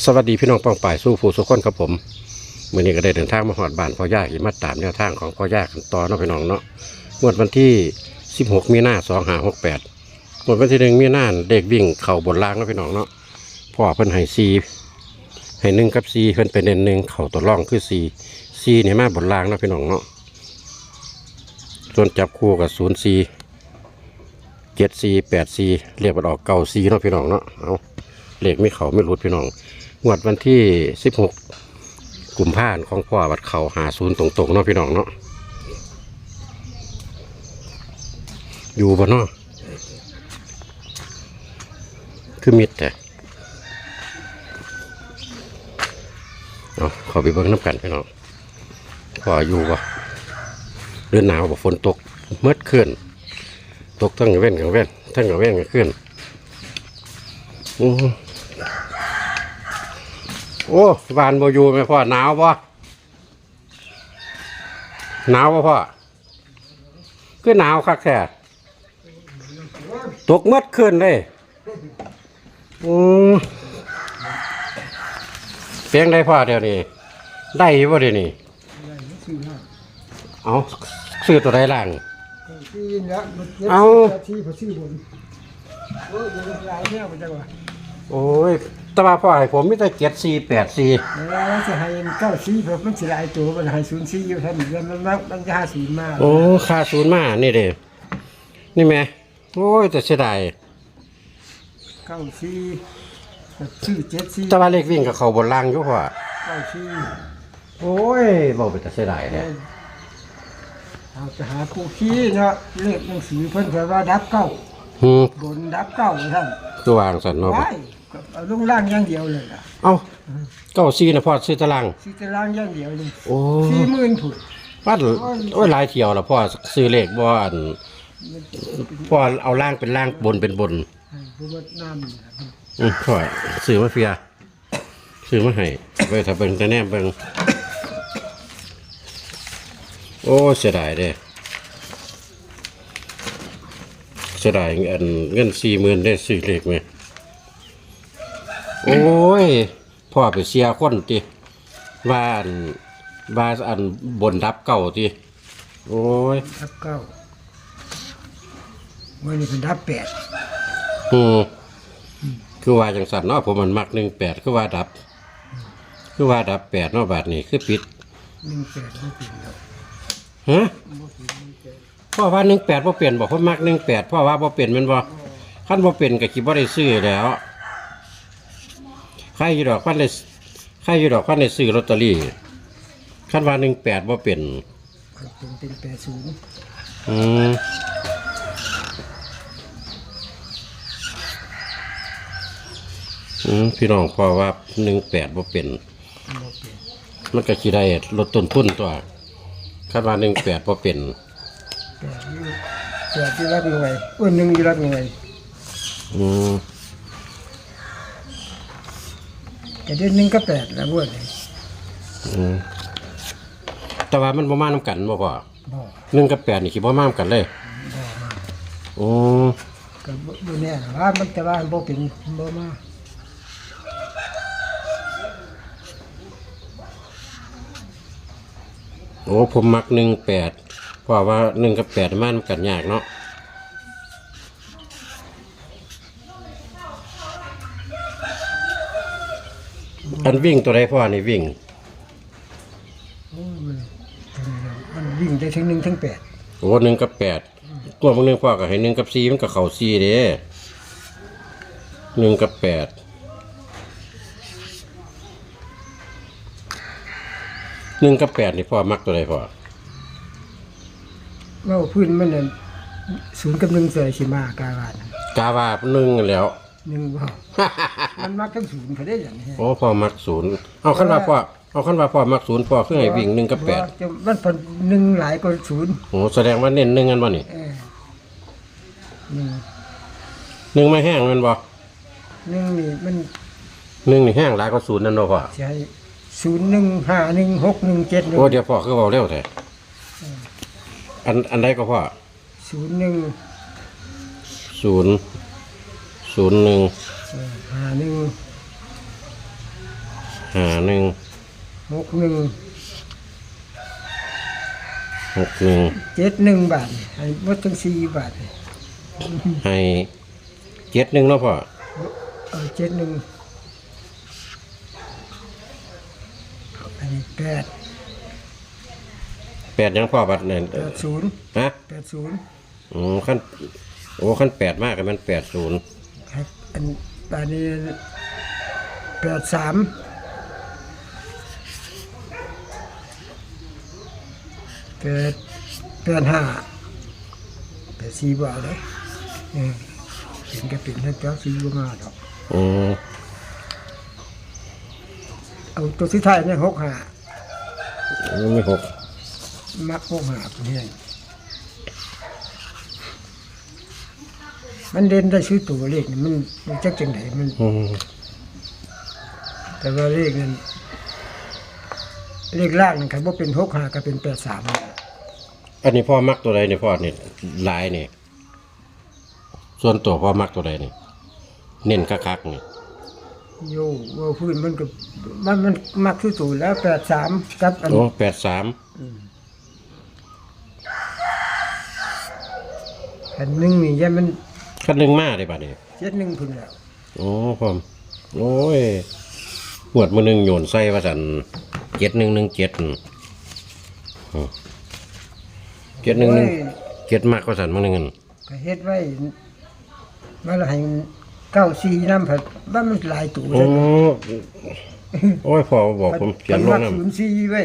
สวัสดีพี่น้องป้องป่ายสู้ผู้สุขคนครับผมมื่อนี้ก็ได้เดินทางมาหอดบ้านพ่อยากอีมาตามแนวทางของพ่อยากกันต่อเนาะพี่น้องเนาะงวดวันที่ 16 มีนา2568งวดวันที่หนึ่งมีนาเด็กวิ่งเข่าบนล่างเนาะพี่น้องเนาะพ่อเพิ่นให้ซีให้หนึ่งกับซีเพิ่นเป็นเด่นหนึ่งเข่าตัวร่องคือซีซีเนี่ยมาบนล่างเนาะพี่น้องเนาะส่วนจับคู่กับศูนย์ซีเจ็ดซีแปดซีเรียกว่าออกเก่าซีเนาะพี่น้องเนาะเอาเลขไม่เข่าไม่รุดพี่น้อง งวดวันที่ 16กุมภาพันธ์ของพ่อวัดเขาหาศูนย์ตรงๆเนาะพี่น้องเนาะอยู่บ่เนาะคือมิดแต่เอาขอไปเบิ่งน้ำกันพี่น้องพ่ออยู่บ่เรือนหนาวบ่ฝนตกเมื่อคืนตกทั้งกลางเว้นกลางเว้นทั้งกลางเว้นกลางคืนอือ โอ้บานบ่อยู่ไหมพ่อหนาวป่หนาวป่พ่อคือหนาวคักแท้ตกเมื่อคืนเลยอืมเพียงได้พ่อเดี๋ยวนี้ ได้บ่เดี๋ยวนี้เอาซื้อตัวใดล่างที่เนี่ยมันเอาที่พอชื่อบนโอ้ย เดี๋ยวหลายเนี่ยมันจะว่าโอ้ยแตว่าพ่อให้ผมมีแต่เจ็ดสี่แปดสี่แล้วจะให้เก้าสี่เพราะมันสิหลายตัวมันให้ศูนย์สี่อยู่ท่านเดือนมันมันมันจะห้าศูนย์มาโอ้ค่าศูนย์มานี่เด้นี่แม่โอ้ยแต่เสียดายเก้าสี่กับชื่อเจ็ดสี่แต่ว่าเลขวิ่งกับเขาบนล่างอยู่พ่อเก้าสี่โอ้ยบอกไปแต่เสียดายเนี่ยเอาจะหาคู่ขี้เนาะเลขหนังสือเพิ่นเผยว่าดับเก้าหืมบนดับเก้าท่านคือวางสันเนาะไว้ เอาลงล่างอย่างเดียวเลยล่ะเอ้าเก้าซีนะพ่อซื้อตารางสี่ตารางอย่างเดียวเลยโอ้สี่หมื่นผุดวัดโอ้ยหลายเที่ยวแล้วพ่อซื้อเลขบ่อันพ่อเอาล่างเป็นล่างบนเป็นบนเพราะว่าน้ำนี่ล่ะอืมพ่อซื้อมาเฟียซื้อมาให้ไว้ถ้าเบิ่งแต่แนมเบิ่งโอ้เสียดายเด้เสียดายอันเงินสี่หมื่นได้ซื้อเลขไหม โอ้ยพ่อไปเสียคนติว่าอันว่าอันบนดับเก่าติโอ้ยดับเก้าวันนี้เป็นดับแปดอืมคือว่าจังสันเนาะผมมันมักหนึ่งแปดคือว่าดับ คือว่าดับแปดเนาะบาทนี้คือปิดหนึ่งแปดไม่เป็นแล้วฮะพ่อว่าหนึ่งแปดพ่เปลี่ยนบอกพ่อมักหนึ่งแปดพ่อว่าพ่เปลี่ยนแมันบ่ขั้นพ่เปลี่ยนก็คิดว่าได้ซื้อแล้วใค รอยู่ดอกขั้นได้ใครอยู่ดอกขั้นได้ซื้อลอตเตอรี่ขั้นว่าหนึ่งแปดพ่เปลี่ยนเป็นเป็นแปดศูนย์อืมอืมพี่น้องพ่อว่าหนึ่งแปดพ่เปลี่ยนบ่เป็นมันก็คิดได้ลดต้นทุนตัวคาดว่าหนึ่งแปดพอเป็น แปดอยู่แปดที่รับหน่วยอ้วนหนึ่งที่รับหน่วยอืม แต่เดือนหนึ่งก็แปดแล้วบ้วนเลยอืมแต่ว่ามันประมาณน้ำกันบ่พอบ่หนึ่งกับแปดนี่คิดว่ามาน้ำกันเลยบ่มาโอ้ก็บ่บ่แน่หรอกว่ามันแต่ว่าบ่เป็นบ่มาโอ้ผมมักหนึ่งแปดเพราะว่าหนึ่งกับแปดมาน้ำกันยากเนาะ อันวิ่งตัวใดพ่อนี่วิ่ง โอ้ยมันมันวิ่งได้ถึงหนึ่งถึงแปดโอ้หนึ่งกับแปดตัวบางหนึ่งพ่อก็ให้หนึ่งกับสี่มันก็เข่าสี่เด้หนึ่งกับแปดหนึ่งกับแปดนี่พ่อมักตัวใดพ่อว่าพื้นมันน่ะศูนย์กับหนึ่งเสยสิมากาลาดกาว่าหนึ่งแล้ว หนึ่งบ่ มันมักทั้งศูนย์เขาได้อย่างนี้โอ้พ่อมักศูนย์เอาขั้นว่าพ่อเอาขั้นว่าพ่อมักศูนย์พ่อคือให้วิ่งหนึ่งกับแปดจะมันเป็นหนึ่งหลายกว่าศูนย์โอ้แสดงว่าเน้นหนึ่งกันบ่นี่เออหนึ่งหนึ่งไม่แห้งแมันบ่หนึ่งนี่มันหนึ่งนี่แห้งหลายกว่าศูนย์นั่นเนาะพ่อใช้ศูนย์หนึ่งห้าหนึ่งหกหนึ่งเจ็ดหนึ่งโอ้เดี๋ยวพ่อคือเบาเร็วแท้อันอันใดก็พ่อศูนย์หนึ่งศูนย์ ศูนย์หนึ่งห้าหนึ่งหาหนึ่งหกหนึ่งหกหนึ่งเจ็ดหนึ่งบาทให้หมดทั้งสี่บาทให้เจ็ดหนึ่งเนาะพ่อเอาเจ็ดหนึ่งอันนี้แปดแปดยังพ่อบัดเนี่ยแปดศูนย์ฮะแปดศูนย์ อืมขั้นโอ้ขั้นแปดมากกันมันแปดศูนย์ครับ อันอันนี้แปดสามแปดแปดห้าแปดสี่บาทเลยเออเห็นก็เป็นนั่นเจ้าสี่บมาดอกอืมเอาตัวสุดท้ายเนี่ยหกห้ามีหกมักหกห้าเนี่ย มันเด่นได้ชื่อตัวเลขนี่มันมันจักจังไหนมัน อืมแต่ว่าเลขนั้นเลขล่างนั่นครับว่าเป็นหกห้าก็เป็นแปดสามอันนี้พ่อมักตัวใดเนี่ยพ่อเนี่ยลายเนี่ยส่วนตัวพ่อมักตัวใดเนี่ยเน้นคักๆนี่โยว่าพื้นมันก็มันมันมักที่สุดแล้วแปดสามกับอันโอ้แปดสามอันหนึ่งนี่ยันมัน ขั้นหนึ่งมาได้ป่ะเนี่ยเจ็ดหนึ่งพุ่นแล้วโอ้พ่อมโอ้ยหวดมือหนึ่งโยนใส่ว่าสันเจ็ดหนึ่งหนึ่งเจ็ดอืมเจ็ดหนึ่งหนึ่งโอ้ยเจ็ดมากว่าสันมือหนึ่งก็เฮ็ดไว้มาละให้เก้าสี่น้ำผัดบ้านมันหลายตัวโอ้โอ้ยพ่อบอกผมเขียนลงมัน้ศูนย์สี่ไว้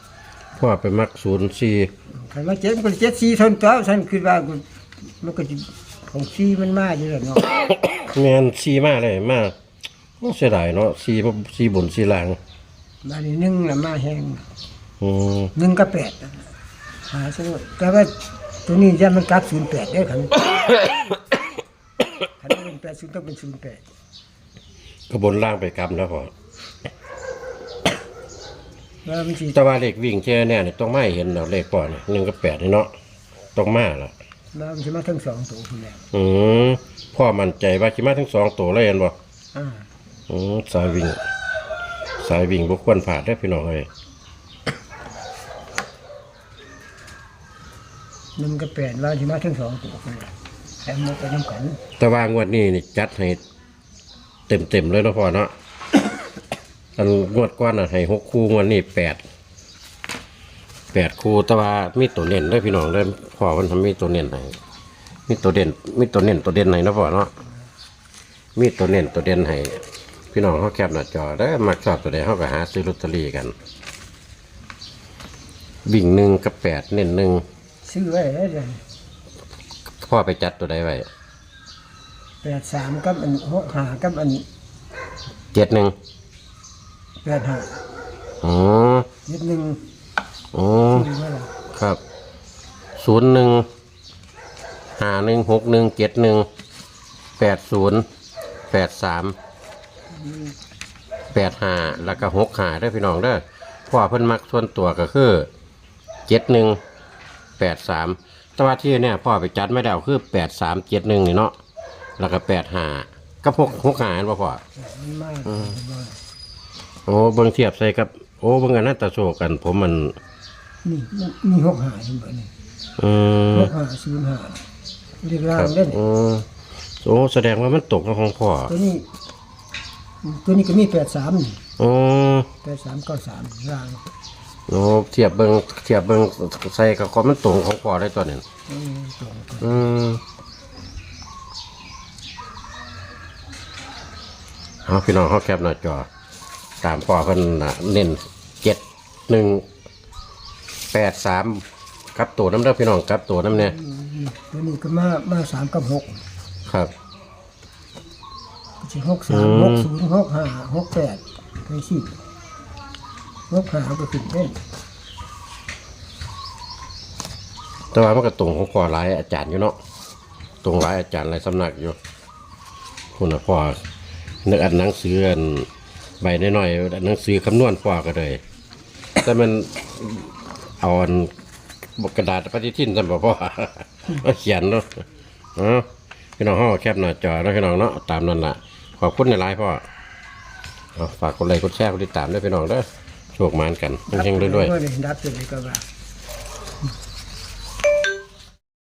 ำพ่อไปมักศูนย์สี่คันว่าเจ็ดมันก็เจ็ดสี่ทนตัวฉันคือว่ากูมันก็ จะของสี่มันมาอยู่แล้วเนาะ แมนสี่มากเลยมากโอ้เสียดายเนาะสี่สี่บนสี่ล่างมานี่หนึ่งละมาแห้งอืมหนึ่งกับแปดนั่นน่ะหาซะด้วยแต่ว่าตัวนี้จะมันกลับศูนย์แปดได้อคันคันว่าเป็นแปดศูนย์ต้องเป็นศูนย์แปดก็บนล่างไปกำแล้วพอว่ามันสิแต่ว่าเลขวิ่งเจอแน่นี่ต้องไม่เห็นเนาะเลขก่อนนี่หนึ่งกับแปดนี่เนาะต้องมาละ ว่ามันสิมาทั้งสองตัวคุณแล้วอืมพ่อมั่นใจว่าคิมาทั้งสองตัวเลยเห็นบ่อ่าอืมสายวิ่ง สายวิ่งบุควรผ่าดได้อพี่น้องเอ้ยหนึ่งกับแปดว่าสิมาทั้งสองตัวคุณแล้วแถมมาไปน้ำกันแต่ว่างวดนี้นี่จัดให้เต็มเต็มๆเลยเนาะพ่อเนาะ อันงวดก้อนน่ะให้หกคู่งวดนี้แปด แปดคู่แต่ว่ามีตัวเน้นได้อพี่น้องได้อพ่อมันทำมีตัวเน้นให้มีตัวเด่นมีตัวเน้นตัวเด่นให้เนาะพ่อเนาะมีตัวเน้นตัวเด่นให้พี่น้องเขาแคบหน้าจอได้อมักชอบตัวใดเขาก็หาซื้อลอตเตอรี่กันบิ่งหนึ่งกับแปดเน้นหนึ่งซื้อไว้ได้เลยพ่อไปจัดตัวใดไว้แปดสามกับอันหกห้ากับอันเจ็ดหนึ่งแปดห้าอ๋อเจ็ดหนึ่ง อ๋อซื้อไว้แล้วครับศูนย์หนึ่งหาหนึ่งหกหนึ่งเจ็ดหนึ่งแปดศูนย์แปดสามแปดห้าแล้วก็หกหาได้อพี่น้องเด้อพ่อเพิ่นมักส่วนตัวก็คือเจ็ดหนึ่งแปดสามแต่ว่าที่เนี่ยพ่อไปจัดไม่ได้เอาคือแปดสามเจ็ดหนึ่งนี่เนาะแล้วก็แปดห้าก็หกหกหาเห็นบ่พ่อ มันมาก โอ้เบิ่งเทียบใส่กับ โอ้เบิ่งกันน่าตาโศกกัน ผมมัน นี่มันมีหกห้าเห็นบ่นี่อืมหกห้าศูนย์ห้าเรียกล่าครังบเล่นอืมโอ้แสดงว่ามันตกกับของพ่อตัวนี้ ตัวนี้ก็มีแปดสามนี่โอ้แปดสามเก้าสามล่างโอ้เทียบเบิ่งเทียบเบิ่งใส่กับความมันตรงของพ่อได้ตัวนี้อืมตรงกันอืมเอาพี่น้องเขาแคปหน้าจอตามพ่อเพิ่นน่ะเน้นเจ็ดหนึ่ง แปดสามกับตัวน้ำเด้อพี่น้องกับตัวน้ำเนี่ยตัวนี้ก็มามาสามกับหกครับ ก็สิหกสามอืมหกศูนย์หกห้าหกแปดไปสิหกห้าก็ขึ้นเล่นแต่ว่ามันก็ตรงของพ่อหลายอาจารย์อยู่เนาะตรงหลายอาจารย์หลายสำนักอยู่คุณน่ะพ่อนึกอันหนังสืออันใบน้อยๆอันหนังสือคำนวณพ่อก็เลยแต่มัน เอาอันกระดาษปฏิทินสำหรับพ่อมาเขียนเนาะเนาะพี่น้องห้อแคบหน้าจอเนาะพี่น้องเนาะตามนั้นล่ะ ขอบคุณในไลน์พ่อเอาฝากกดไลค์กดแชร์กดติดตามด้วยพี่น้องเด้อโชคมานกันเฮงๆด้วยๆดับตัวนี้ก็ว่า